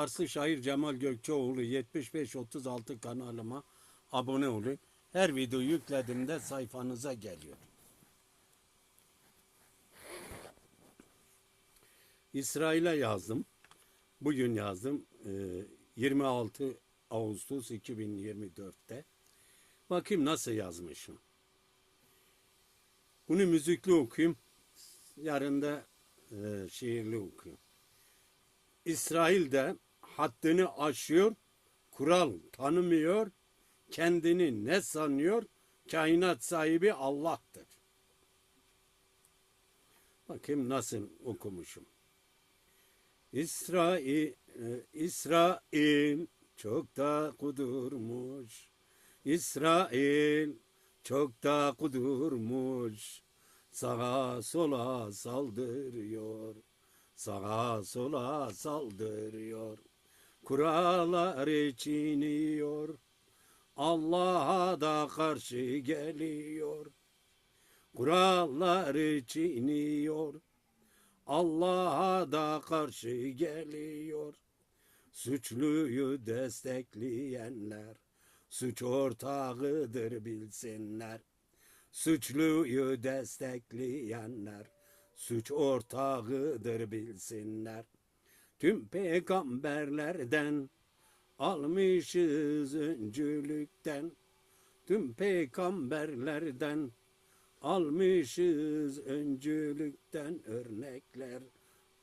Arslı Şair Cemal Gökçeoğlu 7536 kanalıma abone olun. Her video yüklediğimde sayfanıza geliyor. İsrail'e yazdım. Bugün yazdım. Ee, 26 Ağustos 2024'te. Bakayım nasıl yazmışım. Bunu müzikli okuyayım. Yarın da e, şiirli okuyayım. İsrail'de haddini aşıyor, kural tanımıyor, kendini ne sanıyor? Kainat sahibi Allah'tır. Bakayım nasıl okumuşum. İsrail, e, İsrail çok da kudurmuş. İsrail çok da kudurmuş. Sağa sola saldırıyor. Sağa sola saldırıyor. Kuralları çiğniyor. Allah'a da karşı geliyor. Kuralları çiğniyor. Allah'a da karşı geliyor. Suçluyu destekleyenler suç ortağıdır bilsinler. Suçluyu destekleyenler suç ortağıdır bilsinler. Tüm peygamberlerden almışız öncülükten. Tüm peygamberlerden almışız öncülükten örnekler.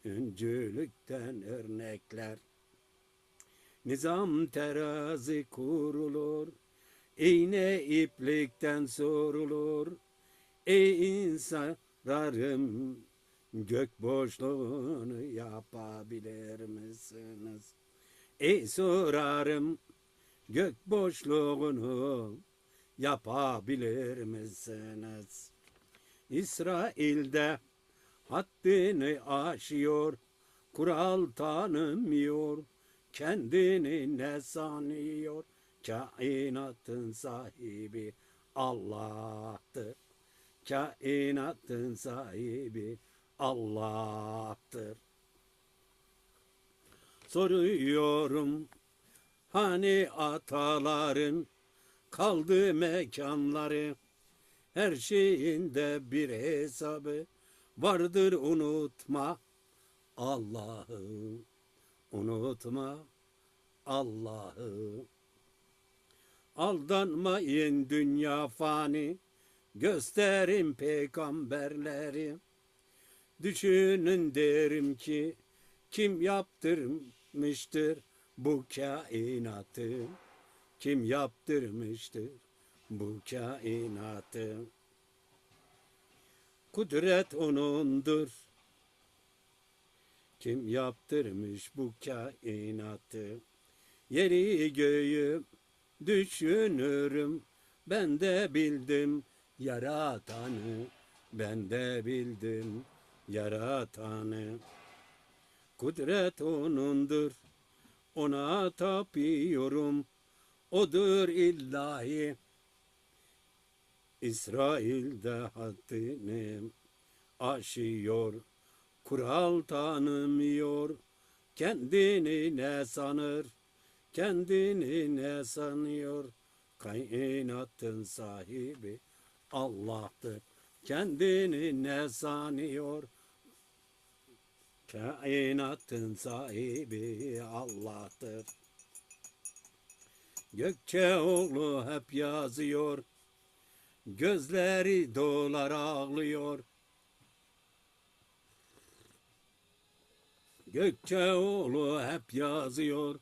Öncülükten örnekler. Nizam terazi kurulur. İğne iplikten sorulur. Ey insanlarım gök boşluğunu yapabilir misiniz? Ey sorarım gök boşluğunu yapabilir misiniz? İsrail'de haddini aşıyor, kural tanımıyor, kendini ne sanıyor? Kainatın sahibi Allah'tır. Kainatın sahibi Allah'tır. Soruyorum hani ataların kaldı mekanları? Her şeyinde bir hesabı vardır unutma Allah'ı. Unutma Allah'ı. Aldanmayın dünya fani gösterin peygamberleri. Düşünün derim ki kim yaptırmıştır bu kainatı. Kim yaptırmıştır bu kainatı? Kudret onundur. Kim yaptırmış bu kainatı? Yeri göğü düşünürüm. Ben de bildim yaratanı. Ben de bildim yaratanı kudret onundur. Ona tapıyorum. Odur illahi İsrail'de haddini aşıyor. Kural tanımıyor. Kendini ne sanır? Kendini ne sanıyor? Kainatın sahibi Allah'tır. Kendini ne sanıyor kainatın sahibi Allah'tır. Gökçeoğlu hep yazıyor gözleri dolar ağlıyor. Gökçeoğlu hep yazıyor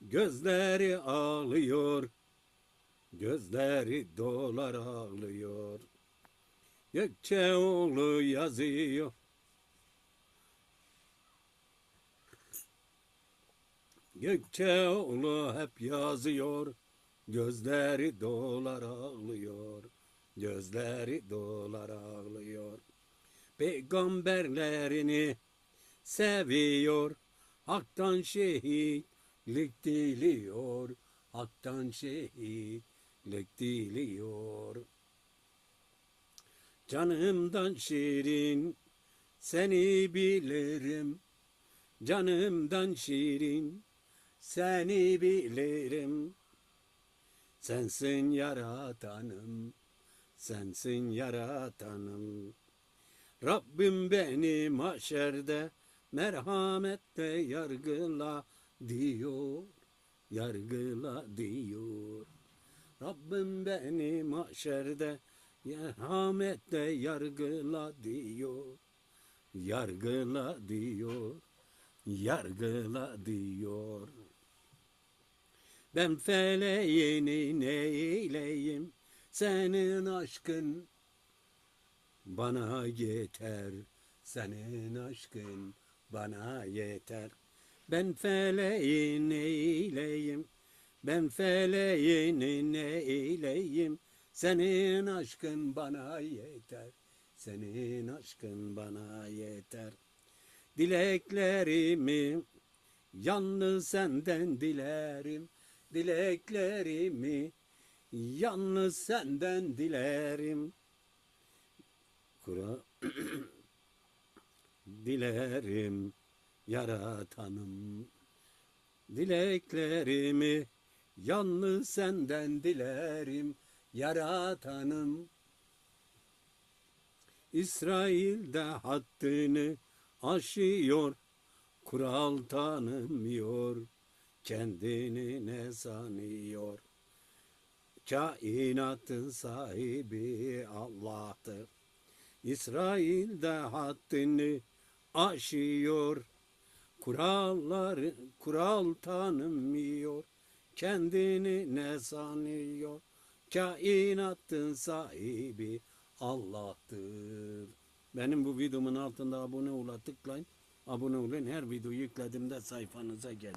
Gözleri ağlıyor. Gözleri dolar ağlıyor. Gökçeoğlu yazıyor Gökçeoğlu hep yazıyor Gözleri dolar ağlıyor Gözleri dolar ağlıyor. Peygamberlerini seviyor Hak'tan şehitlik diliyor Hak'tan şehitlik diliyor. Canımdan şirin seni bilirim Canımdan şirin seni bilirim. Sensin yaratanım, sensin yaratanım. Rabbim beni mahşerde merhametle yargıla diyor, yargıla diyor. Rabbim beni mahşerde merhametle yargıla diyor, yargıla diyor, yargıla diyor. Ben feleğini neyleyim, senin aşkın bana yeter, senin aşkın bana yeter. Ben feleğin neyleyim, ben feleğin neyleyim, senin aşkın bana yeter, senin aşkın bana yeter. Dileklerimi yalnız senden dilerim, dileklerimi yalnız senden dilerim. Kura dilerim yaratanım. Dileklerimi yalnız senden dilerim yaratanım. İsrail'de haddini aşıyor kural tanımıyor kendini ne sanıyor kainatın sahibi Allah'tır İsrail'de haddini aşıyor. Kuralları kural tanımıyor. Kendini ne sanıyor? Kainatın sahibi Allah'tır. Benim bu videomun altında abone ol'a tıklayın. Abone olun. Her video yüklediğimde sayfanıza geliyor.